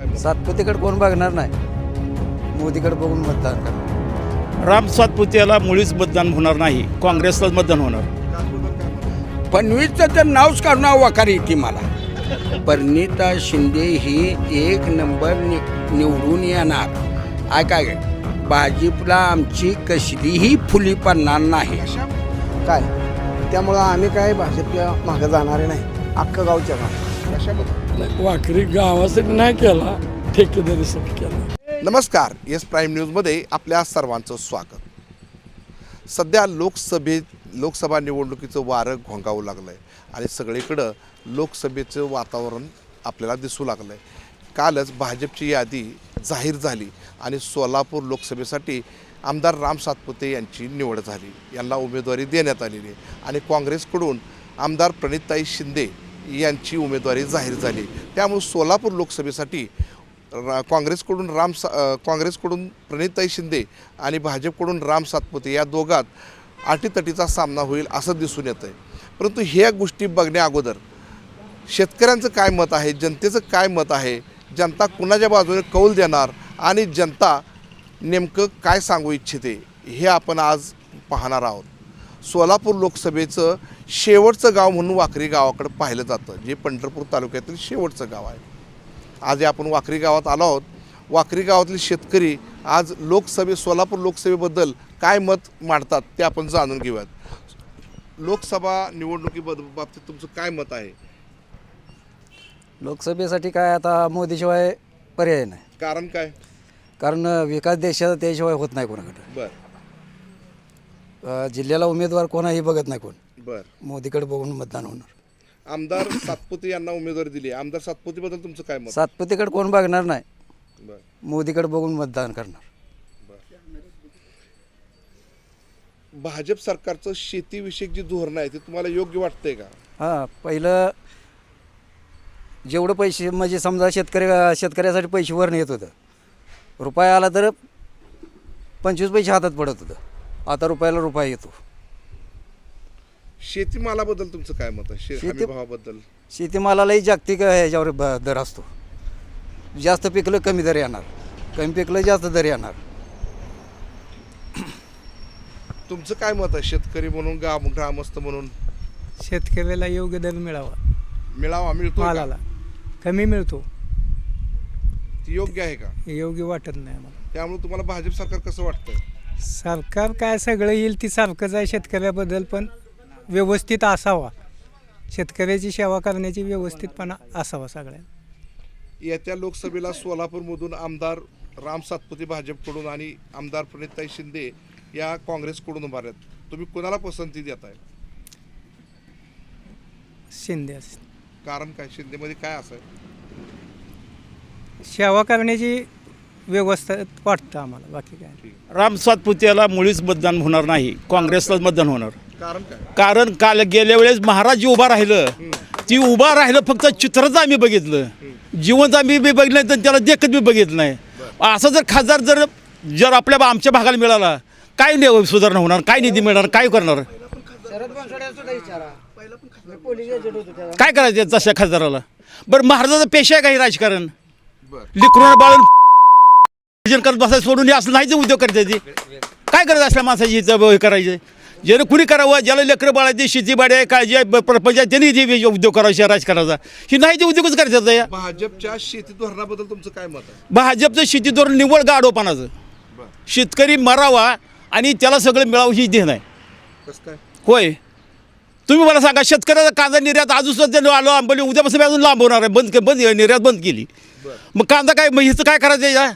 सातपुतेकडे कोण बघणार नाही. मोदीकडे बघून मतदान करणार. राम सातपुतेला मुळीच मतदान होणार नाही. काँग्रेसलाच मतदान होणार. फडणवीसचं तर नावच काढून वाकारी येते मला. परिणिता शिंदे ही एक नंबर नि निवडून येणार. आय काय भाजपला आमची कसलीही फुली पडणार नाही. काय? त्यामुळं आम्ही काय भाजपच्या मागं जाणारे नाही. अख्खं गावच्या मागं वाकरी गावासाठी नाही केला ठेकेदारीसाठी केला. नमस्कार येस प्राईम न्यूजमध्ये आपल्या सर्वांचं स्वागत. सध्या लोकसभेत लोकसभा निवडणुकीचं वारं घोंगावू लागलं आहे आणि सगळीकडं लोकसभेचं वातावरण आपल्याला दिसू लागलं आहे कालच भाजपची यादी जाहीर झाली आणि सोलापूर लोकसभेसाठी आमदार राम सातपुते यांची निवड झाली. यांना उमेदवारी देण्यात आलेली आहे. आणि काँग्रेसकडून आमदार प्रणितताई शिंदे यांची उमेदवारी जाहीर झाली. त्यामुळे सोलापूर लोकसभेसाठी रा काँग्रेसकडून राम सा काँग्रेसकडून प्रणिताई शिंदे आणि भाजपकडून राम सातपुते या दोघात अटीतटीचा सामना होईल असं दिसून येतं आहे परंतु ह्या गोष्टी बघण्या अगोदर शेतकऱ्यांचं काय मत आहे जनतेचं काय मत आहे जनता कुणाच्या बाजूने कौल देणार आणि जनता नेमकं काय सांगू इच्छिते हे आपण आज पाहणार आहोत. सोलापूर लोकसभेचं शेवटचं गाव म्हणून वाकरी गावाकडे पाहिलं जातं जे पंढरपूर तालुक्यातील शेवटचं गाव आहे. आज आपण वाकरी गावात आलो आहोत. वाकरी गावातील शेतकरी आज लोकसभे सोलापूर लोकसभेबद्दल काय मत मांडतात ते आपण जाणून घेऊयात. लोकसभा निवडणुकीबद्दल बाबतीत तुमचं काय मत आहे? लोकसभेसाठी काय आता मोदीशिवाय पर्याय नाही. कारण काय? कारण विकास देशाचा त्याशिवाय होत नाही कोणाकडे. बर. अ, जिल्ह्याला उमेदवार कोणाही बघत नाही कोण. बर. मोदीकडे बघून मतदान होणार. आमदार सातपुते यांना उमेदवारी दिली. आमदार सातपुतेबद्दल तुमचं काय मत? सातपुतेकडे कोण बघणार नाही. बर. मोदीकडे बघून मतदान करणार. भाजप सरकारचं शेतीविषयक जी धोरण आहे ते तुम्हाला योग्य वाटतंय का? हां पहिलं जेवढं पैसे म्हणजे समजा शेतकरी शेतकऱ्यासाठी पैसे वरून येत होतं. रुपया आला तर पंचवीस पैसे हातात पडत होतं. आता रुपयाला रुपया येतो. शेतीमालाबद्दल तुमचं काय मत आहे? शे शेती- हमी भावाबद्दल शेतीमालालाही जागतिक ह्याच्यावर ब दर असतो. जास्त पिकलं कमी दर येणार. कमी पिकलं जास्त दर येणार. तुमचं काय मत आहे? शेतकरी म्हणून गाव ग्रामस्थ म्हणून? शेतकऱ्याला योग्य दर मिळावा. मिळावा मिळतो मालाला. कमी मिळतो. ती योग्य आहे का? हे योग्य वाटत नाही आम्हाला. त्यामुळे तुम्हाला भाजप सरकार कसं वाटतंय? सरकार काय सगळं येईल ती सारखंच आहे शेतकऱ्याबद्दल पण व्यवस्थित असावा. शेतकऱ्याची सेवा करण्याची व्यवस्थितपणा असावा सगळ्या. येत्या लोकसभेला सोलापूरमधून आमदार राम सातपुते भाजपकडून आणि आमदार प्रणितताई शिंदे या काँग्रेसकडून उभारल्यात तुम्ही कोणाला पसंती देताय? शिंदे. कारण काय? शिंदेमध्ये काय असं? आहे सेवा करण्याची व्यवस्था वाटतं आम्हाला बाकी काय राम सातपुतेला मुळीच मतदान होणार नाही काँग्रेसलाच मतदान होणार. कारण काल गेल्या वेळेस महाराज जी उभा राहिलं ती उभा राहिलं फक्त चित्रच आम्ही बघितलं. जिवंत आम्ही बी बघितलं तर त्याला देखत बी बघितलं नाही. असं जर खासदार जर जर आपल्या बा- आमच्या भागाला मिळाला काय नि- सुधारणा होणार काय निधी मिळणार काय करणार? काय करायचं तशा खासदाराला? बरं महाराजाचा पेशा आहे काही राजकारण? लिकरून बाळून भजन करत बसायचं सोडून हे असं नाहीच उद्योग करते ती. काय करत असल्या माणसाची हे करायचं? ज्यानं कुणी करावं ज्याला लेकरं बाळायची शेती बाडी आहे काळजी आहे ब- प्रपंच आहे त्यांनी जे उद्योग करायचे राजकारणाचा. ही नाही ते उद्योगच करतात या भाजपच्या शेती धोरणाबद्दल तुमचं काय मत आहे? भाजपचं शेती धोरण निवड गाडोपानाचं शेतकरी मरावा आणि त्याला सगळं मिळावं ही देण आहे. कसं काय? होय. तुम्ही मला सांगा शेतकऱ्याचा कांदा निर्यात अजून सुद्धा आलो आंबोली उद्यापासून अजून लांबवणार आहे. बंद बंद निर्यात बंद केली. मग कांदा काय मग हिचं काय करायचं या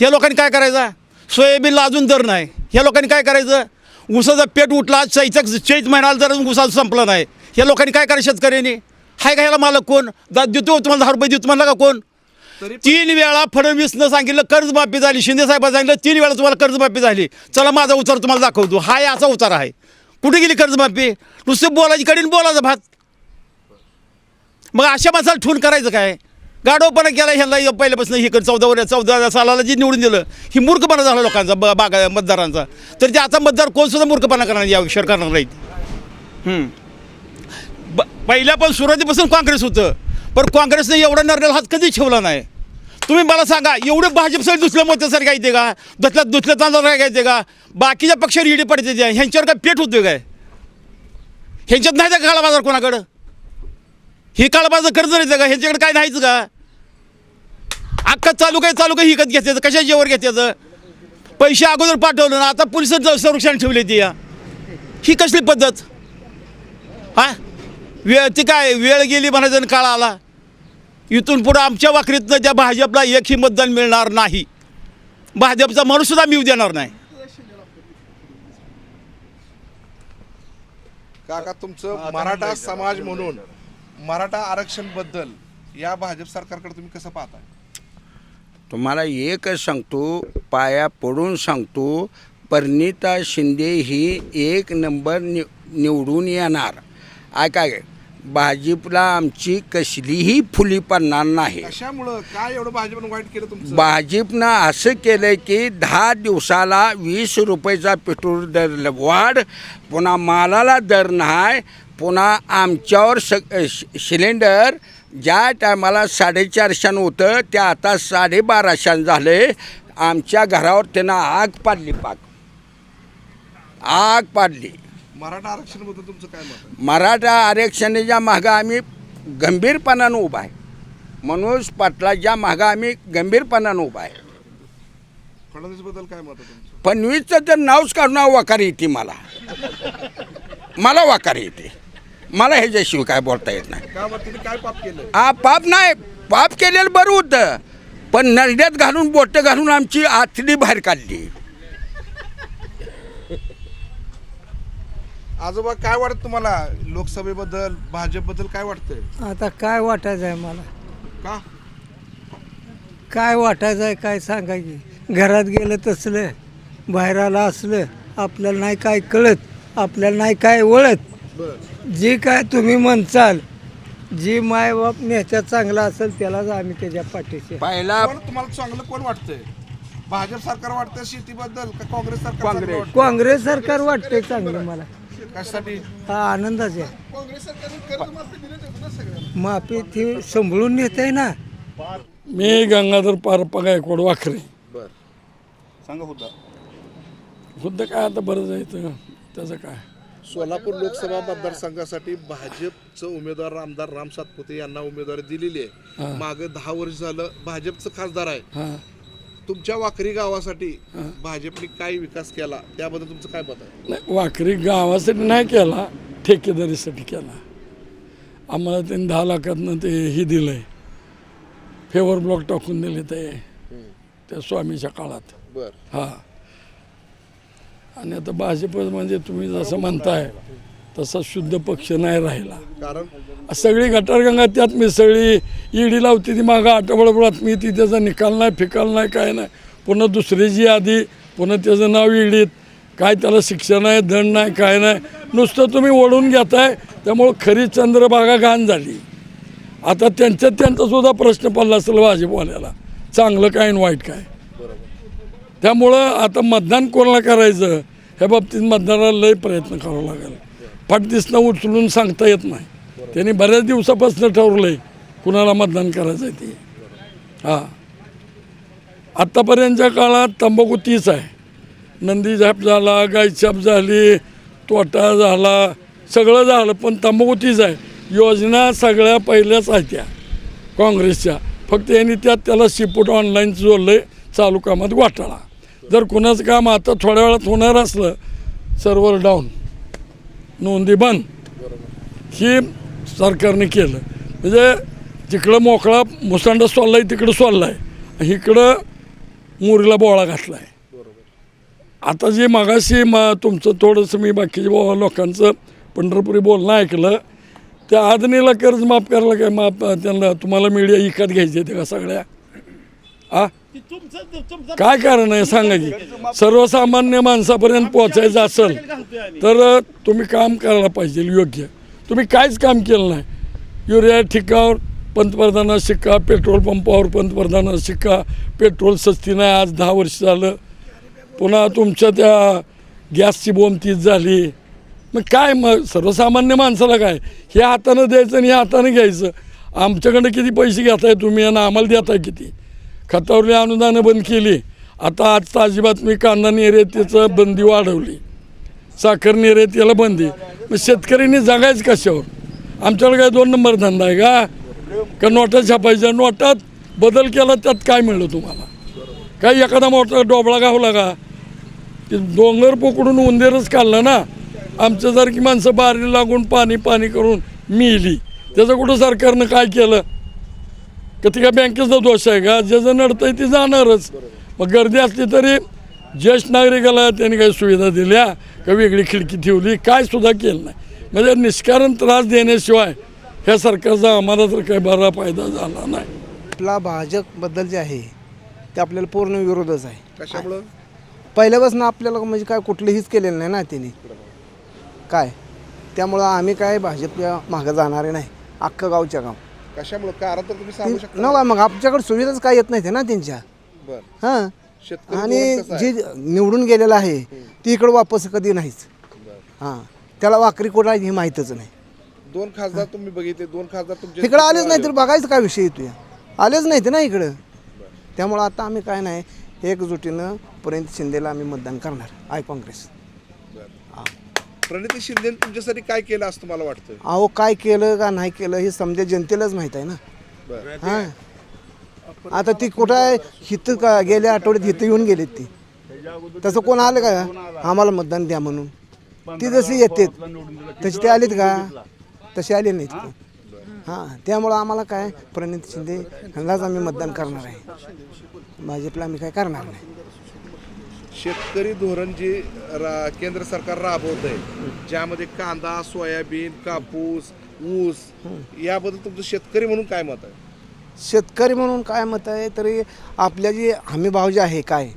ह्या लोकांनी काय करायचं? सोयाबीनला अजून दर नाही. ह्या लोकांनी काय करायचं? ऊसाचा पेट उठला चैचा चैत महिन्याला जर ऊसाचं संपलं नाही. ह्या लोकांनी काय करायचं शेतकऱ्यांनी? हाय का ह्याला मालक कोण? दा देतो तुम्हाला दहा रुपये देतो म्हणला का कोण? तीन वेळा फडणवीसनं सांगितलं कर्जमाफी झाली. शिंदे साहेबांनी सांगितलं तीन वेळा तुम्हाला कर्जमाफी झाली. चला माझा उतार तुम्हाला दाखवतो. हा याचा उतार आहे. कुठे गेली कर्जमाफी? नुसतं बोलायची कडीन बोलायचं भात. मग अशा माणसाला ठेवून करायचं काय? गाडोपणा केला ह्याला पहिल्यापासून हे कर चौदा वर्ष चौदा सालाला जी निवडून दिलं ही मूर्खपणा झाला लोकांचा ब बागा मतदारांचा. तर ते आता मतदार कोण सुद्धा मूर्खपणा करणार या विषयावर करणार नाहीत. ब पहिल्या पण सुरुवातीपासून काँग्रेस होतं. पण काँग्रेसने एवढा निर्णय हात कधीच ठेवला नाही? तुम्ही मला सांगा एवढे भाजप सगळे दुसऱ्या मोत्यासारखे काय येते का? दुसऱ्या दुसऱ्या तांदूळ काय घ्यायचे का? बाकीच्या पक्षावर ईडी पडते ते. ह्यांच्यावर काय पेट होतोय काय? ह्यांच्यात नाही का काळा बाजार कोणाकडं? ही काळा कर्ज राहायचं का? ह्याच्याकडे काय नाहीच का? अख्खा चालू काय चालू काय हिकत घेतात कशा जेवर घेतात पैसे अगोदर पाठवलं ना आता पोलिसांचं संरक्षण ठेवले ते. या ही कसली पद्धत? हा? वेळ ती काय वेळ गेली म्हणायचं काळ आला. इथून पुढं आमच्या वाकरीतनं त्या भाजपला एकही मतदान मिळणार नाही. भाजपचा माणूससुद्धा मिळू देणार नाही. काका तुमचं मराठा समाज म्हणून मराठा आरक्षणबद्दल या भाजप सरकारकडे तुम्ही कसं पाहताय? तुम्हाला एकच सांगतो पाया पडून सांगतो परिणिता शिंदे ही एक नंबर नि निवडून येणार. ऐका गे, भाजपला आमची कसलीही फुली पडणार नाही. कशामुळं? काय एवढं भाजपनं वाईट केलं तुमचं? भाजपनं असं केलं की दहा दिवसाला वीस रुपयाचा पेट्रोल दर वाढ पुन्हा मालाला दर नाही पुन्हा आमच्यावर स सिलेंडर ज्या टायमाला साडेचारशानं होतं ते आता साडेबाराशानं झाले. आमच्या घरावर त्यानं आग पाडली पाक. आग पाडली. मराठा आरक्षणबद्दल तुमचं काय मत मराठा आरक्षणाच्या मागं आम्ही गंभीरपणानं उभा आहे. मनोज पाटलाच्या मागं आम्ही गंभीरपणानं उभा आहे. फडणवीसबद्दल काय मत फडणवीसचं तर नावच काढून वाकार येते मला. मला वाकार येते. मला ह्याच्याशिवाय काय बोलता येत नाही. काय मत तुम्ही काय पाप केलं? हा पाप नाही. पाप केलेलं बरं होतं. पण नरड्यात घालून बोटं घालून आमची आतडी बाहेर काढली. आजोबा काय वाटत तुम्हाला? लोकसभेबद्दल भाजपबद्दल काय वाटतंय? आता काय वाटायचं आहे मला? का? काय वाटायचं आहे काय सांगा की घरात गेलं तसलं बाहेर आलं असलं आपल्याला नाही काय कळत आपल्याला नाही काय वळत. जे काय तुम्ही म्हणचाल जी मायबाप नेत्या चांगला असेल त्यालाच आम्ही त्याच्या पाठीशी. पहिला तुम्हाला चांगलं कोण वाटतंय? भाजप सरकार वाटतंय शेतीबद्दल का काँग्रेस सरकार चांगलं? काँग्रेस. सरकार वाटतंय चांगलं मला. कशासाठी? हा आनंदाच आहे. माफी ती सांभाळून नेत आहे ना. मी गंगाधर पारप्पा गायकवाड वाखरे. बर. सांगा होता खुद्द काय आता बरं जायचं? त्याचं काय? सोलापूर लोकसभा मतदारसंघासाठी भाजपचं उमेदवार आमदार राम सातपुते यांना उमेदवारी दिलेली आहे. मागे दहा वर्ष झालं भाजपचं खासदार आहे. हां. तुमच्या वाकरी गावासाठी भाजपने काय विकास केला? त्याबद्दल तुमचं काय मत आहे? नाही वाकरी गावासाठी नाही केला ठेकेदारीसाठी केला. आम्हाला त्यांनी दहा लाखातनं ते ही दिलं आहे फेवर ब्लॉक टाकून दिले ते. त्या स्वामीच्या काळात. बर. हां. आणि आता भाजप म्हणजे तुम्ही जसं म्हणताय तसा शुद्ध पक्ष नाही राहिला. कारण? सगळी गटारगंगा त्यात मिसळली ईडी लावती ती मागं आठवडा बातमी ती त्याचा निकाल नाही फिकाल नाही काय नाही. पुन्हा दुसरीची यादी पुन्हा त्याचं नाव ईडीत. काय त्याला शिक्षण आहे दंड नाही काय नाही. नुसतं तुम्ही ओढून घेताय त्यामुळं खरी चंद्रभागा घाण झाली. आता त्यांच्यात त्यांचा सुद्धा प्रश्न पडला असेल भाजपवाल्याला. चांगलं काय आणि वाईट काय? त्यामुळं आता मतदान कोणाला करायचं ह्या बाबतीत मतदाराला लय प्रयत्न करावा लागेल. फट दिसणं उचलून सांगता येत नाही. त्यांनी बऱ्याच दिवसापासून ठरवलं आहे कुणाला मतदान करायचं आहे ते. हां. आत्तापर्यंतच्या काळात तंबाखू तीच आहे. नंदी झाप झाला गायछाप झाली तोटा झाला सगळं झालं पण तंबाखू तीच आहे. योजना सगळ्या पहिल्याच आहेत त्या काँग्रेसच्या. फक्त यांनी त्यात त्याला शिपूट ऑनलाईन जोडलं चालू कामात वाटाळा जर कुणाचं काम आता थोड्या वेळात होणार असलं सर्व्हर डाऊन नोंदी बंद. ही सरकारने केलं. म्हणजे तिकडं मोकळा मुसांडा सोडला आहे तिकडं सोडला आहे इकडं मुरीला बोळा घातला आहे आता जे मागाशी मा तुमचं थोडंसं मी बाकीच्या बो- लोकांचं पंढरपुरी बोलणं ऐकलं त्या आदनीला कर्ज माफ करायला काय माफ त्यांना तुम्हाला मीडिया इकत घ्यायचे ते का सगळ्या? आ? काय कारण आहे सांगा की सर्वसामान्य माणसापर्यंत पोचायचं असेल तर तुम्ही काम करायला पाहिजे योग्य. तुम्ही काहीच काम केलं नाही. युरिया ठिकावर पंतप्रधानाचा शिक्का पेट्रोल पंपावर पंतप्रधानाचा शिक्का पेट्रोल सस्ती नाही आज दहा वर्ष झालं. पुन्हा तुमच्या त्या गॅसची बोंब तीच झाली. मग काय मग? सर्वसामान्य माणसाला काय? हे हातानं द्यायचं आणि हे हातानं घ्यायचं. आमच्याकडं किती पैसे घेताय तुम्ही आणि आम्हाला देताय किती? खतावरली अनुदानं बंद केली. आता आज अजिबात मी कांदा निर्यातीचं बंदी वाढवली. साखर निर्यातीला बंदी मग शेतकऱ्यांनी जगायचं कशावर? आमच्याकडे काय दोन नंबर धंदा आहे का? का नोटा छापायच्या? नोटात बदल केला त्यात काय मिळलं तुम्हाला? काही एखादा मोठा डोबळा गावला का? ते डोंगर पोकडून उंदीरच काढलं ना? आमच्यासारखी माणसं बारी लागून पाणी पाणी करून मिली. त्याचं कुठं सरकारनं काय केलं? का ती काय बँकेचा दोष आहे का? ज्याचं नडतंय ते जाणारच. मग गर्दी असली तरी ज्येष्ठ नागरिकाला त्यांनी काही सुविधा दिल्या का वेगळी खिडकी ठेवली काय सुद्धा केलं नाही. म्हणजे निष्कारण त्रास देण्याशिवाय ह्या सरकारचा आम्हाला तर काही बरा फायदा झाला नाही. आपला भाजपबद्दल जे आहे ते आपल्याला पूर्ण विरोधच आहे. कशामुळं? पहिल्यापासून आपल्याला म्हणजे काय कुठलंहीच केलेलं नाही ना त्यांनी. काय? त्यामुळं आम्ही काय भाजपच्या मागं जाणारे नाही. अख्खं गावच्या गाव. कशामुळं? कारण तर तुम्ही सांगू शकता. नका मग आमच्याकडे सुविधाच काय येत नाही ना त्यांच्या. बर. हां. शेतकरी आणि धोरण कसं आहे? जे निवडून गेलेलं आहे ती इकडं वापस कधी नाहीच. हां. त्याला वाकरी कुठं आहे हे माहीतच नाही. दोन खासदार तुम्ही बघितले दोन खासदार तुमचे इकडं आलेच नाही तर बघायचं काय विषय येतो या आलेच नाही ते ना इकडं. त्यामुळं आता आम्ही काय नाही एकजुटीनं पर्यंत शिंदेला आम्ही मतदान करणार आय काँग्रेस. प्रणिती शिंदे तुमच्यासाठी काय केलं असं तुम्हाला वाटतं अहो काय केलं का नाही केलं हे समजा जनतेलाच माहीत आहे ना. बरं. हां. आता ती कुठं आहे? हिथं का गेल्या आठवड्यात हिथं येऊन गेलीत ती. तसं कोण आलं का? आम्हाला मतदान द्या म्हणून. ती जशी येते तशी ते आलीत का? तशी आली नाहीत ती. हां त्यामुळं आम्हाला काय? प्रणित शिंदे ह्यांनाच आम्ही मतदान करणार आहे. भाजपला आम्ही काय करणार नाही. शेतकरी धोरण जे रा केंद्र सरकार राबवत आहे ज्यामध्ये कांदा सोयाबीन कापूस ऊस याबद्दल तुमचं शेतकरी म्हणून काय मत आहे? शेतकरी म्हणून काय मत आहे? तरी आपल्या जी हमी भाव जे आहे काय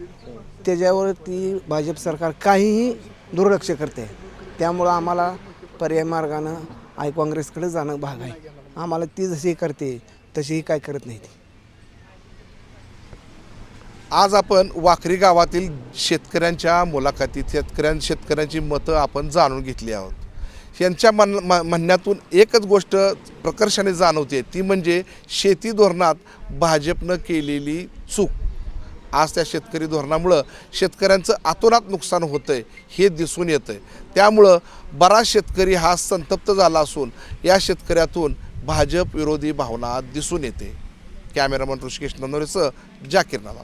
त्याच्यावर ती भाजप सरकार काहीही दुर्लक्ष करते. त्यामुळं आम्हाला पर्याय मार्गानं आय काँग्रेसकडे जाणं भाग आहे. आम्हाला ती जशी करते तशीही काय करत नाही ती आज आपण वाखरी गावातील शेतकऱ्यांच्या मुलाखतीत शेतकऱ्यां शेतकऱ्यांची मतं आपण जाणून घेतली आहोत. यांच्या मन म- म्हणण्यातून एकच गोष्ट प्रकर्षाने जाणवते ती म्हणजे शेती धोरणात भाजपनं केलेली चूक. आज त्या शेतकरी धोरणामुळं शेतकऱ्यांचं आतोनात नुकसान होतं आहे हे दिसून येतं आहे त्यामुळं बराच शेतकरी हा संतप्त झाला असून या शेतकऱ्यातून भाजप विरोधी भावना दिसून येते. कॅमेरामन ऋषिकेश नंदोरेसह जाकीर नाला